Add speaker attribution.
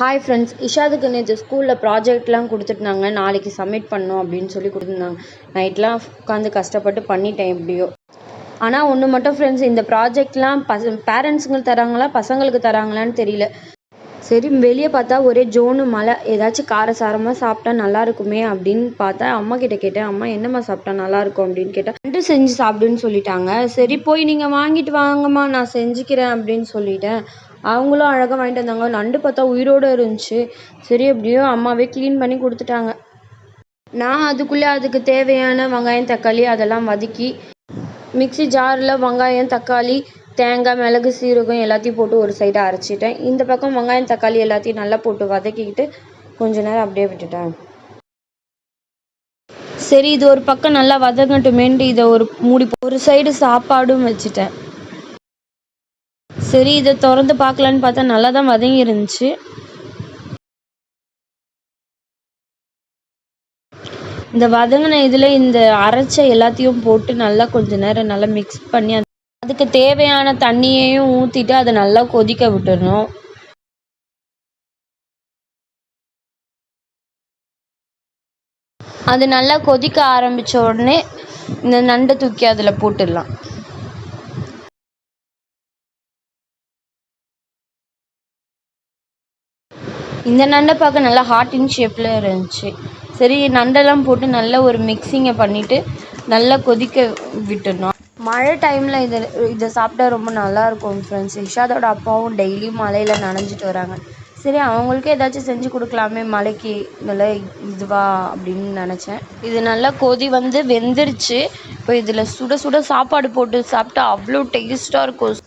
Speaker 1: Hi friends இஷாதுக்கு நேற்று ஸ்கூலில் ப்ராஜெக்ட்லாம் கொடுத்துருந்தாங்க நாளைக்கு சப்மிட் பண்ணோம் அப்படின்னு சொல்லி கொடுத்துருந்தாங்க. நைட்லாம் உட்காந்து கஷ்டப்பட்டு பண்ணிட்டேன் எப்படியோ. ஆனால் ஒன்று மட்டும் ஃப்ரெண்ட்ஸ் இந்த ப்ராஜெக்ட்லாம் பச பேரண்ட்ஸுங்களுக்கு தராங்களா பசங்களுக்கு தராங்களான்னு தெரியல. சரி வெளியே பார்த்தா ஒரே ஜோனு மழை. ஏதாச்சும் காரசாரமாக சாப்பிட்டா நல்லா இருக்குமே அப்படின்னு பார்த்தா அம்மா கிட்ட கேட்டேன். அம்மா என்னம்மா சாப்பிட்டா நல்லா இருக்கும் அப்படின்னு கேட்டேன் ரெண்டு செஞ்சு சாப்பிடுன்னு சொல்லிட்டாங்க. சரி போய் நீங்கள் வாங்கிட்டு வாங்கம்மா நான் செஞ்சுக்கிறேன் அப்படின்னு சொல்லிட்டேன். அவங்களும் அழகாக வாங்கிட்டு வந்தாங்க. நண்டு பார்த்தா உயிரோடு இருந்துச்சு. சரி எப்படியோ அம்மாவே க்ளீன் பண்ணி கொடுத்துட்டாங்க. நான் அதுக்குள்ளே அதுக்கு தேவையான வெங்காயம் தக்காளி அதெல்லாம் வதக்கி மிக்ஸி ஜாரில் வெங்காயம் தக்காளி தேங்காய் மிளகு சீரகம் எல்லாத்தையும் போட்டு ஒரு சைடாக அரைச்சிட்டேன். இந்த பக்கம் வெங்காயம் தக்காளி எல்லாத்தையும் நல்லா போட்டு வதக்கிக்கிட்டு கொஞ்ச நேரம் அப்படியே விட்டுட்டேன். சரி இது ஒரு பக்கம் நல்லா வதங்கட்டுமேன்ட்டு இதை ஒரு மூடி ஒரு சைடு சாப்பாடும் வச்சுட்டேன். சரி இதை திறந்து பார்க்கலான்னு பார்த்தா நல்லா தான் வதங்கி இருந்துச்சு இந்த வதங்கின இதில் இந்த அரைச்ச எல்லாத்தையும் போட்டு நல்லா கொஞ்ச நேரம் நல்லா மிக்ஸ் பண்ணி அதுக்கு தேவையான தண்ணியையும் ஊற்றிட்டு அதை நல்லா கொதிக்க விட்டுடணும் அது நல்லா கொதிக்க ஆரம்பித்த உடனே இந்த நண்டை தூக்கி அதில் போட்டுடலாம். இந்த நண்டை பார்க்க நல்லா ஹார்ட் இன் ஷேப்பில் இருந்துச்சு. சரி நண்டெல்லாம் போட்டு நல்ல ஒரு மிக்சிங்கை பண்ணிவிட்டு நல்லா கொதிக்க விட்டுடணும். மழை டைமில் இதை இதை சாப்பிட்டா ரொம்ப நல்லாயிருக்கும் ஃப்ரெண்ட்ஸ் இஷாதோட அப்பாவும் டெய்லியும் மலையில் நனைஞ்சிட்டு வராங்க. சரி அவங்களுக்கே ஏதாச்சும் செஞ்சு கொடுக்கலாமே மழைக்கு நல்லா இதுவா அப்படின்னு நினச்சேன். இது நல்லா கொதி வந்து வெந்துருச்சு. இப்போ இதில் சுட சுட சாப்பாடு போட்டு சாப்பிட்டா அவ்வளோ டேஸ்ட்டாக இருக்கும்.